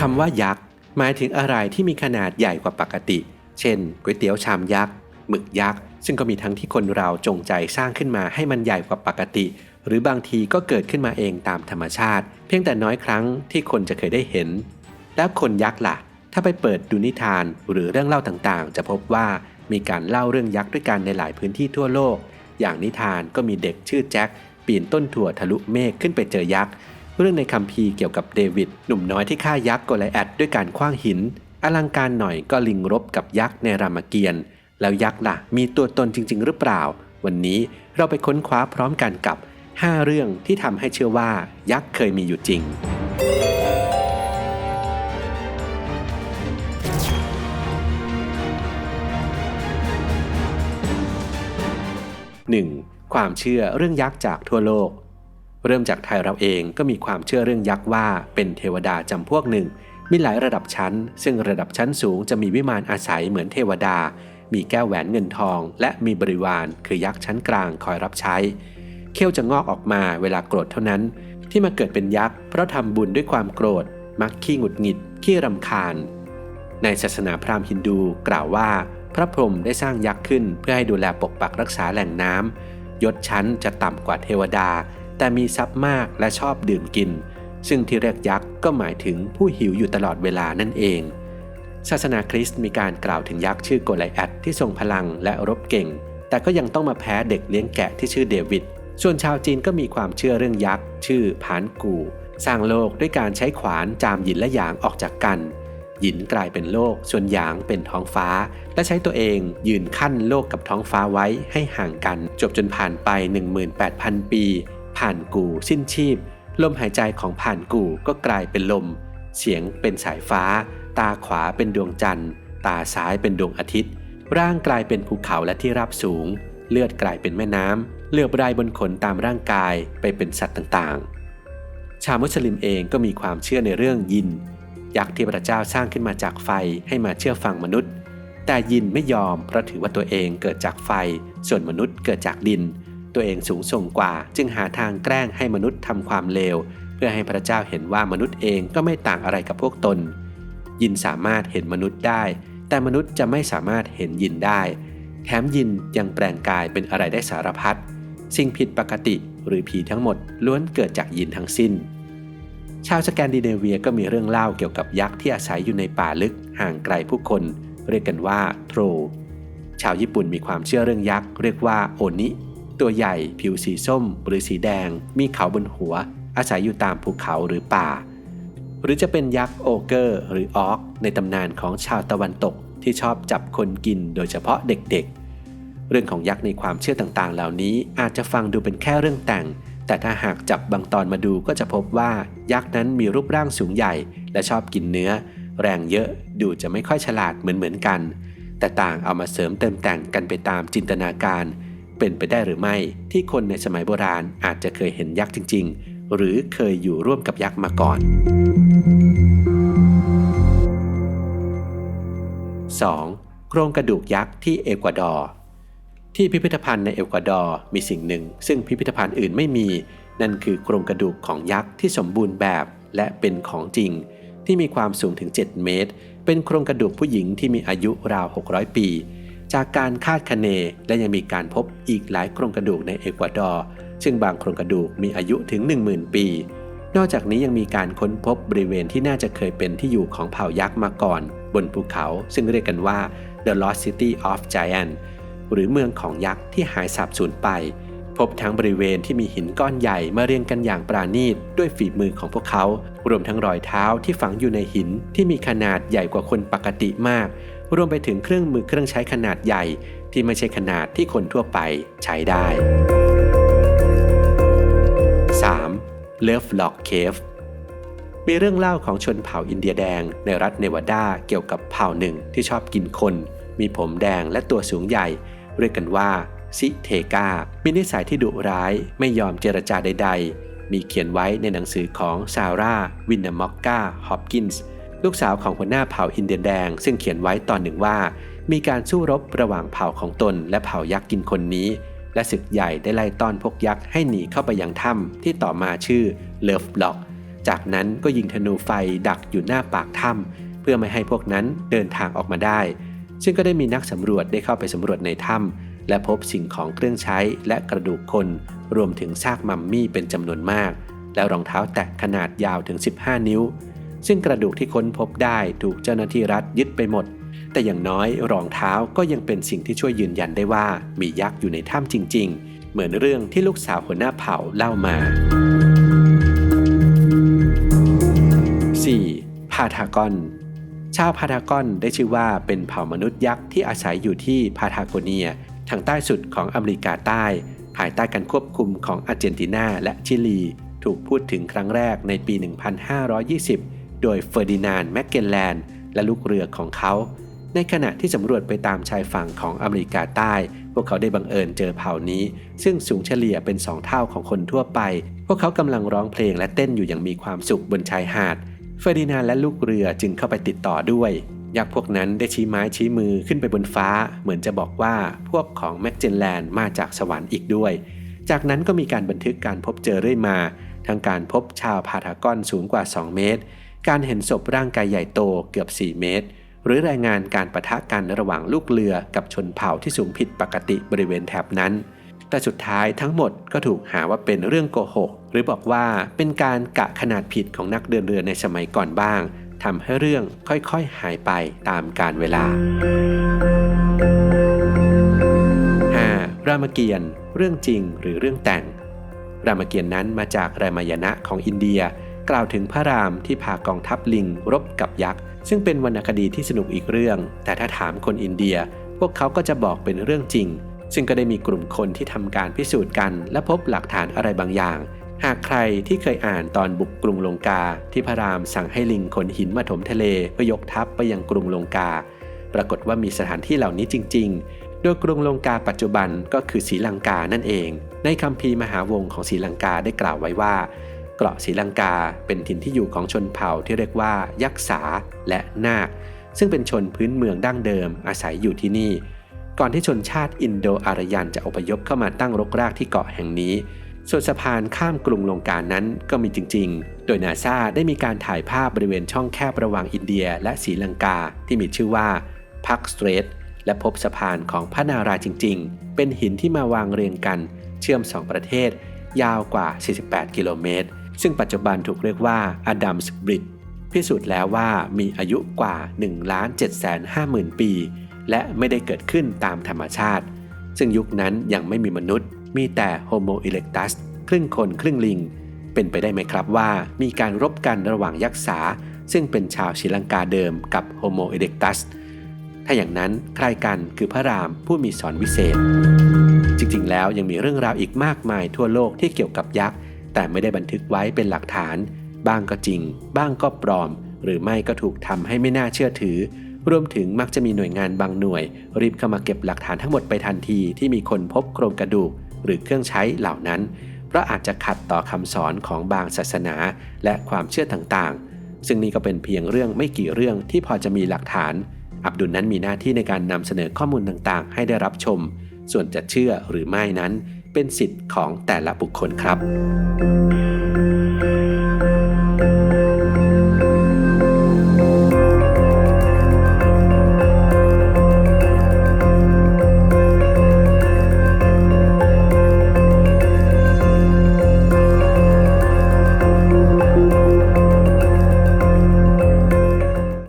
คำว่ายักษ์หมายถึงอะไรที่มีขนาดใหญ่กว่าปกติ เช่นก๋วยเตี๋ยวชามยักษ์หมึกยักษ์ซึ่งก็มีทั้งที่คนเราจงใจสร้างขึ้นมาให้มันใหญ่กว่าปกติ หรือบางทีก็เกิดขึ้นมาเองตามธรรมชาติ เพียงแต่น้อยครั้งที่คนจะเคยได้เห็น แล้วคนยักษ์ล่ะ ถ้าไปเปิดดูนิทานหรือเรื่องเล่าต่างๆ จะพบว่ามีการเล่าเรื่องยักษ์ด้วยกันในหลายพื้นที่ทั่วโลก อย่างนิทานก็มีเด็กชื่อแจ็คปีนต้นถั่วทะลุเมฆขึ้นไปเจอยักษ์ เรื่องในคัมภีร์เกี่ยวกับเดวิดหนุ่มน้อยที่ฆ่ายักษ์โกลแอดด้วยการคว้างหิน อลังการหน่อยก็ลิงรบกับยักษ์ในรามเกียรติ์แล้วยักษ์ล่ะ มีตัวตนจริง ๆ หรือเปล่า วันนี้เราไปค้นคว้าพร้อมกันกับ 5 เรื่องที่ทำให้เชื่อว่า ยักษ์เคยมีอยู่จริง 1. ความเชื่อเรื่องยักษ์จากทั่วโลก เริ่มจากไทยเราเองก็มีความเชื่อเรื่องยักษ์ว่าเป็นเทวดาจำพวกหนึ่ง มีหลายระดับชั้น ซึ่งระดับชั้นสูงจะมีวิมานอาศัยเหมือนเทวดา มีแก้วแหวนเงินทอง และมีบริวารคือยักษ์ชั้นกลางคอยรับใช้ เขี้ยวจะงอกออกมาเวลาโกรธเท่านั้น ที่มาเกิดเป็นยักษ์เพราะทำบุญด้วยความโกรธ มักขี้หงุดหงิดขี้รำคาญ ในศาสนาพราหมณ์ฮินดูกล่าวว่า พระพรหมได้สร้างยักษ์ขึ้น เพื่อให้ดูแลปกปักรักษาแหล่งน้ำยศชั้นจะต่ำกว่าเทวดา แต่มีทรัพย์มากและชอบดื่มกิน ซึ่งที่เรียกยักษ์ก็หมายถึงผู้หิวอยู่ตลอดเวลานั่นเอง ศาสนาคริสต์มีการกล่าวถึงยักษ์ชื่อโกไลแอดที่ทรงพลังและรบเก่ง แต่ก็ยังต้องมาแพ้เด็กเลี้ยงแกะที่ชื่อเดวิด ส่วนชาวจีนก็มีความเชื่อเรื่องยักษ์ชื่อผานกู สร้างโลกด้วยการใช้ขวานจามหยินและหยางออกจากกันหยินกลายเป็นโลก ส่วนหยางเป็นท้องฟ้า และใช้ตัวเองยืนขั้นโลกกับท้องฟ้าไว้ให้ห่างกัน จบจนผ่านไป 18,000 ปี ผ่านกูสิ้นชีพ ลมหายใจของผ่านกูก็กลายเป็นลม เสียงเป็นสายฟ้า ตาขวาเป็นดวงจันทร์ ตาซ้ายเป็นดวงอาทิตย์ ร่างกลายเป็นภูเขาและที่ราบสูง เลือดกลายเป็นแม่น้ำเลือบรายบนขนตามร่างกายไปเป็นสัตว์ต่างๆ ชาวมุสลิมเองก็มีความเชื่อในเรื่องยิน ยักษ์ที่พระเจ้าสร้างขึ้นมาจากไฟให้มาเชื่อฟังมนุษย์ แต่ยินไม่ยอมเพราะถือว่าตัวเองเกิดจากไฟ ส่วนมนุษย์เกิดจากดิน ตัวเองสูงส่งกว่า จึงหาทางแกล้งให้มนุษย์ทำความเลว เพื่อให้พระเจ้าเห็นว่ามนุษย์เองก็ไม่ต่างอะไรกับพวกตน ยินสามารถเห็นมนุษย์ได้ แต่มนุษย์จะไม่สามารถเห็นยินได้ แถมยินยังแปลงกายเป็นอะไรได้สารพัดสิ่งผิดปกติหรือผีทั้งหมดล้วนเกิดจากยินทั้งสิ้น ชาวสแกนดิเนเวียก็มีเรื่องเล่าเกี่ยวกับยักษ์ที่อาศัยอยู่ในป่าลึกห่างไกลผู้คน เรียกกันว่าโทรชาวญี่ปุ่นมีความเชื่อเรื่องยักษ์เรียกว่าโอนิ ตัวใหญ่ ผิวสีส้ม หรือสีแดง มีเขาบนหัว อาศัยอยู่ตามภูเขาหรือป่า หรือจะเป็นยักษ์โอเกอร์ หรือออกในตำนานของชาวตะวันตกที่ชอบจับคนกินโดยเฉพาะเด็กๆ เรื่องของยักษ์ในความเชื่อต่างๆ เหล่านี้อาจจะฟังดูเป็นแค่เรื่องแต่ง แต่ถ้าหากจับบางตอนมาดูก็จะพบว่ายักษ์นั้นมีรูปร่างสูงใหญ่ และชอบกินเนื้อ แรงเยอะดูจะไม่ค่อยฉลาดเหมือนๆกัน แต่ต่างเอามาเสริมเติมแต่งกันไปตามจินตนาการ เป็นไปได้หรือไม่ ที่คนในสมัยโบราณอาจจะเคยเห็นยักษ์จริง ๆ หรือเคยอยู่ร่วมกับยักษ์มาก่อน 2. โครงกระดูกยักษ์ที่เอกวาดอร์ที่พิพิธภัณฑ์ในเอกวาดอร์มีสิ่งหนึ่ง ซึ่งพิพิธภัณฑ์อื่นไม่มี นั่นคือโครงกระดูกของยักษ์ที่สมบูรณ์แบบและเป็นของจริง ที่มีความสูงถึง 7 เมตร เป็นโครงกระดูกผู้หญิงที่มีอายุราว 600 ปี จากการคาดคะเนและยังมีการพบอีกหลายโครงกระดูกในเอกวาดอร์ซึ่งบางโครงกระดูกมีอายุถึง 10,000 ปี นอกจากนี้ยังมีการค้นพบบริเวณที่น่าจะเคยเป็นที่อยู่ของเผ่ายักษ์มาก่อน บนภูเขาซึ่งเรียกกันว่า The Lost City of Giant หรือเมืองของยักษ์ที่หายสาบสูญไป พบทั้งบริเวณที่มีหินก้อนใหญ่มาเรียงกันอย่างปราณีตด้วยฝีมือของพวกเขา รวมทั้งรอยเท้าที่ฝังอยู่ในหินที่มีขนาดใหญ่กว่าคนปกติมาก รวมไปถึงเครื่องมือเครื่องใช้ขนาดใหญ่ ที่ไม่ใช่ขนาดที่คนทั่วไปใช้ได้ 3. Love Lock Cave มีเรื่องเล่าของชนเผ่าอินเดียแดงในรัฐเนวาดาเกี่ยวกับเผ่าหนึ่งที่ชอบกินคน มีผมแดงและตัวสูงใหญ่ เรียกกันว่าซิเทกา มีนิสัยที่ดุร้ายไม่ยอมเจรจาใด ๆ มีเขียนไว้ในหนังสือของซาร่า วินนามอกกา ฮอปกินส์ ลูกสาวของหัวหน้าเผ่าอินเดียแดง ซึ่งเขียนไว้ตอนหนึ่งว่า มีการสู้รบระหว่างเผ่าของตนและเผ่ายักษ์กินคนนี้ และศึกใหญ่ได้ไล่ต้อนพวกยักษ์ให้หนีเข้าไปยังถ้ำที่ต่อมาชื่อเลิฟบล็อก จากนั้นก็ยิงธนูไฟดักอยู่หน้าปากถ้ำเพื่อไม่ให้พวกนั้นเดินทางออกมาได้ ซึ่งก็ได้มีนักสำรวจได้เข้าไปสำรวจในถ้ำและพบสิ่งของเครื่องใช้และกระดูกคน รวมถึงซากมัมมี่เป็นจำนวนมาก และรองเท้าแตะขนาดยาวถึง 15 นิ้ว ซึ่งกระดูกที่ค้นพบได้ถูกเจ้าหน้าที่รัฐยึดไปหมด แต่อย่างน้อยรองเท้าก็ยังเป็นสิ่งที่ช่วยยืนยันได้ว่ามียักษ์อยู่ในถ้ำจริง ๆ เหมือนเรื่องที่ลูกสาวหัวหน้าเผ่าเล่ามา 4. พาทากอนชาวพาทากอนได้ชื่อว่าเป็นเผ่ามนุษย์ยักษ์ที่อาศัยอยู่ที่พาทาโกเนีย ทางใต้สุดของอเมริกาใต้ ภายใต้การควบคุมของอาร์เจนตินาและชิลี ถูกพูดถึงครั้งแรกในปี 1520 โดยเฟอร์ดินานด์แมกเกนแลนด์และลูกเรือของเขา ในขณะที่สำรวจไปตามชายฝั่งของอเมริกาใต้ พวกเขาได้บังเอิญเจอเผ่านี้ ซึ่งสูงเฉลี่ยเป็นสองเท่าของคนทั่วไป พวกเขากำลังร้องเพลงและเต้นอยู่อย่างมีความสุขบนชายหาด เฟอร์ดินานด์และลูกเรือจึงเข้าไปติดต่อด้วยยักษ์พวกนั้นได้ชี้ไม้ชี้มือขึ้นไปบนฟ้า เหมือนจะบอกว่าพวกของแมกเจนแลนด์มาจากสวรรค์อีกด้วย จากนั้นก็มีการบันทึกการพบเจอเรื่อยมา ทั้งการพบชาวพาทากอนสูงกว่า 2 เมตร การเห็นศพร่างกายใหญ่โตเกือบ 4 เมตร หรือรายงานการประทะกันระหว่างลูกเรือกับชนเผ่าที่สูงผิดปกติบริเวณแถบนั้น แต่สุดท้ายทั้งหมดก็ถูกหาว่าเป็นเรื่องโกหก หรือบอกว่าเป็นการกะขนาดผิดของนักเดินเรือในสมัยก่อนบ้างทำให้เรื่องค่อยๆ หายไปตามกาลเวลา 5. รามเกียรติ์เรื่องจริงหรือเรื่องแต่ง รามเกียรติ์นั้นมาจากรามายณะของอินเดีย กล่าวถึงพระรามที่พากองทัพลิงรบกับยักษ์ ซึ่งเป็นวรรณคดีที่สนุกอีกเรื่อง แต่ถ้าถามคนอินเดีย พวกเขาก็จะบอกเป็นเรื่องจริง ซึ่งก็ได้มีกลุ่มคนที่ทำการพิสูจน์กัน และพบหลักฐานอะไรบางอย่าง หากใครที่เคยอ่านตอนบุกกรุงลงกา ที่พระรามสั่งให้ลิงขนหินมาถมทะเลเพื่อยกทัพไปยังกรุงลงกา ปรากฏว่ามีสถานที่เหล่านี้จริง ๆ โดยกรุงลงกาปัจจุบันก็คือศรีลังกานั่นเอง ในคัมภีร์มหาวงของศรีลังกาได้กล่าวไว้ว่า เกาะศรีลังกาเป็นถิ่นที่อยู่ของชนเผ่าที่เรียกว่า ยักษาและนาค ซึ่งเป็นชนพื้นเมืองดั้งเดิมอาศัยอยู่ที่นี่ ก่อนที่ชนชาติอินโดอารยันจะอพยพเข้ามาตั้งรกรากที่เกาะแห่งนี้ ส่วนสะพานข้ามกรุงลงกานั้นก็มีจริง ๆ โดยนาซาได้มีการถ่ายภาพบริเวณช่องแคบระหว่างอินเดีย และศรีลังกาที่มีชื่อว่าพักสเตรทและพบสะพานของพระนาราจริง ๆ เป็นหินที่มาวางเรียงกัน เชื่อมสองประเทศ ยาวกว่า 48 กิโลเมตร ซึ่งปัจจุบันถูกเรียกว่าอดัมส์บริดจ์พิสูจน์แล้วว่ามีอายุกว่า 1 7 5 0 0 0 ปี และไม่ได้เกิดขึ้นตามธรรมชาติ ซึ่งยุคนั้นยังไม่มีมนุษย์ มีแต่โฮโมอิเล็กตัสครึ่งคนครึ่งลิง เป็นไปได้ไหมครับว่ามีการรบกันระหว่างยักษ์สาซึ่งเป็นชาวศรีลังกาเดิมกับโฮโมอิเล็กตัส ถ้าอย่างนั้นใครกันคือพระรามผู้มีสอนวิเศษ จริงๆ แล้วยังมีเรื่องราวอีกมากมายทั่วโลกที่เกี่ยวกับยักษ์ แต่ไม่ได้บันทึกไว้เป็นหลักฐาน บ้างก็จริง บ้างก็ปลอม หรือไม่ก็ถูกทำให้ไม่น่าเชื่อถือ รวมถึงมักจะมีหน่วยงานบางหน่วย รีบเข้ามาเก็บหลักฐานทั้งหมดไปทันทีที่มีคนพบโครงกระดูก หรือเครื่องใช้เหล่านั้น เพราะอาจจะขัดต่อคำสอนของบางศาสนา และความเชื่อต่างๆ ซึ่งนี่ก็เป็นเพียงเรื่องไม่กี่เรื่องที่พอจะมีหลักฐาน อับดุลนั้นมีหน้าที่ในการนำเสนอข้อมูลต่างๆ ให้ได้รับชม ส่วนจะเชื่อหรือไม่นั้น เป็นสิทธิ์ของแต่ละบุคคลครับ